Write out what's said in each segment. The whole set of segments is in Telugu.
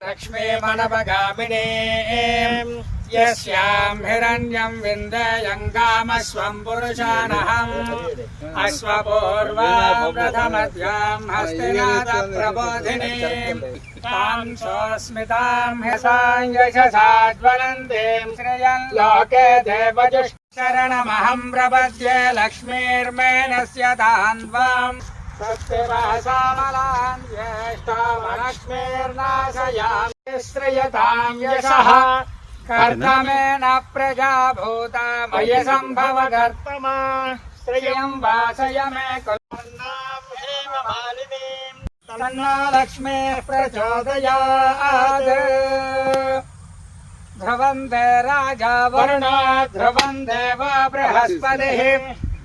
లక్ష్మీ మనపగామినే యస్యాం హిరణ్యం విందయం కామస్వం పురుషానహం అశ్వపూర్వాం ప్రథమద్యాం హస్తినాథ ప్రబోధిని తాం సోస్మితాం హ్యసాం యశసాజ్వలంతీం శ్రియం లోకే దేవజుష్టరణమహం ప్రపద్యే లక్ష్మీర్మేణస్య తాన్వాం సత్యవాసామలాన్ జ్యేష్ఠామలక్ష్మీర్నాశయామి శ్రయతాం యశః కర్తమేన ప్రజాభూత మయ సంభవ కర్తమా శ్రియం వాసయ మే కులమాలినీం తన్నా లక్ష్మీ ప్రచోదయాత్ ధ్రువంతే రాజా వరుణ ధ్రువం దేవ బృహస్పతిः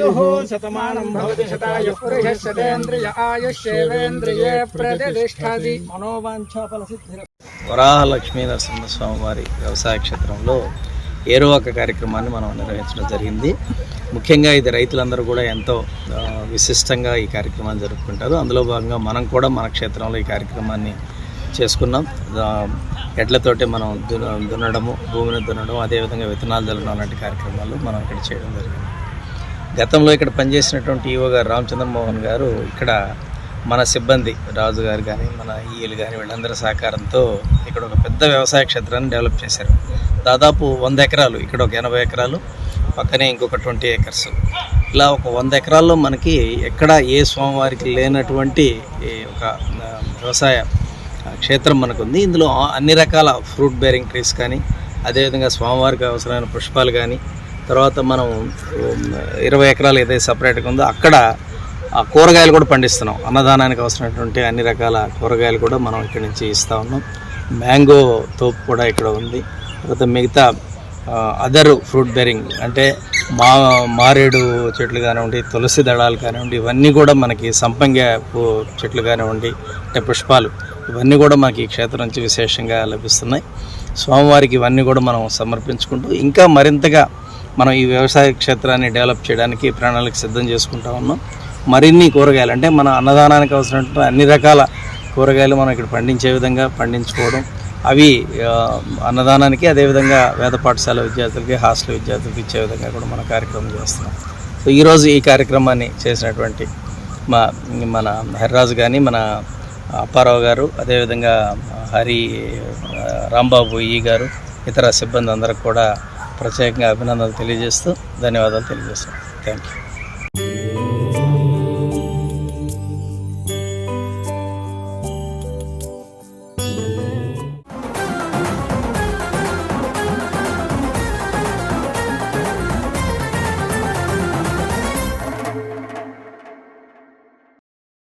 భునత్తు శాంతి శాంతి శాంతి యుః శతమానం భవతి శతాయు పురుష శతేంద్రియ ఆయుష్యేవేంద్రియే ప్రతిష్టతి మనోవాంఛాఫల సిద్ధిర వరాహ లక్ష్మీ నరసింహస్వామి వారి వ్యవసాయ క్షేత్రంలో ఏరువాక కార్యక్రమాన్ని మనం నిర్వహించడం జరిగింది. ముఖ్యంగా ఇది రైతులందరూ కూడా ఎంతో ఆ, విశిష్టంగా ఈ కార్యక్రమాన్ని జరుపుకుంటారు. అందులో భాగంగా మనం కూడా మన క్షేత్రంలో ఈ కార్యక్రమాన్ని చేసుకున్నాం. ఆ, ఎడ్లతోటి మనం దున దున్నడము భూమిని దున్నడం అదేవిధంగా విత్తనాలు చల్లడం లాంటి కార్యక్రమాలు మనం ఇక్కడ చేయడం జరిగింది. గతంలో ఇక్కడ పనిచేసినటువంటి ఈవో గారు రామచంద్రమోహన్ గారు ఇక్కడ మన సిబ్బంది రాజు గారు కానీ మన ఈఎలు కానీ వీళ్ళందరి సహకారంతో ఇక్కడ ఒక పెద్ద వ్యవసాయ క్షేత్రాన్ని డెవలప్ చేశారు. దాదాపు వంద ఎకరాలు ఇక్కడ ఒక ఎనభై ఎకరాలు పక్కనే ఇంకొక ట్వంటీ ఏకర్స్ ఇలా ఒక వంద ఎకరాల్లో మనకి ఎక్కడ ఏ స్వామివారికి లేనటువంటి ఈ ఒక వ్యవసాయ క్షేత్రం మనకుంది. ఇందులో అన్ని రకాల ఫ్రూట్ బేరింగ్ ట్రీస్ కానీ అదేవిధంగా స్వామివారికి అవసరమైన పుష్పాలు కానీ తర్వాత మనం ఇరవై ఎకరాలు ఏదైతే సపరేట్గా ఉందో అక్కడ ఆ కూరగాయలు కూడా పండిస్తున్నాం. అన్నదానానికి అవసరమైనటువంటి అన్ని రకాల కూరగాయలు కూడా మనం ఇక్కడి నుంచి ఇస్తూ ఉన్నాం. మ్యాంగో తోపు కూడా ఇక్కడ ఉంది. తర్వాత మిగతా అదర్ ఫ్రూట్ బెరింగ్ అంటే మా మారేడు చెట్లు కానివ్వండి తులసి దళాలు కానివ్వండి ఇవన్నీ కూడా మనకి సంపంగ పూ- చెట్లు కానివ్వండి అంటే పుష్పాలు ఇవన్నీ కూడా మనకి ఈ క్షేత్రం నుంచి విశేషంగా లభిస్తున్నాయి. స్వామివారికి ఇవన్నీ కూడా మనం సమర్పించుకుంటూ ఇంకా మరింతగా మనం ఈ వ్యవసాయ క్షేత్రాన్ని డెవలప్ చేయడానికి ప్రణాళిక సిద్ధం చేసుకుంటా ఉన్నాం. మరిన్ని కూరగాయలు అంటే మన అన్నదానానికి అవసరమైన అన్ని రకాల కూరగాయలు మనం ఇక్కడ పండించే విధంగా పండించుకోవడం. అవి అన్నదానానికి అదేవిధంగా వేద పాఠశాల విద్యార్థులకి హాస్టల్ విద్యార్థులకి ఇచ్చే విధంగా కూడా మన కార్యక్రమం చేస్తున్నాం. సో ఈరోజు ఈ కార్యక్రమాన్ని చేసినటువంటి మా మన హరిరాజు కానీ మన అప్పారావు గారు అదేవిధంగా హరి రాంబాబు ఈ గారు ఇతర సిబ్బంది అందరికి కూడా ప్రత్యేకంగా అభినందనలు తెలియజేస్తూ ధన్యవాదాలు తెలియజేస్తున్నాం థ్యాంక్ యూ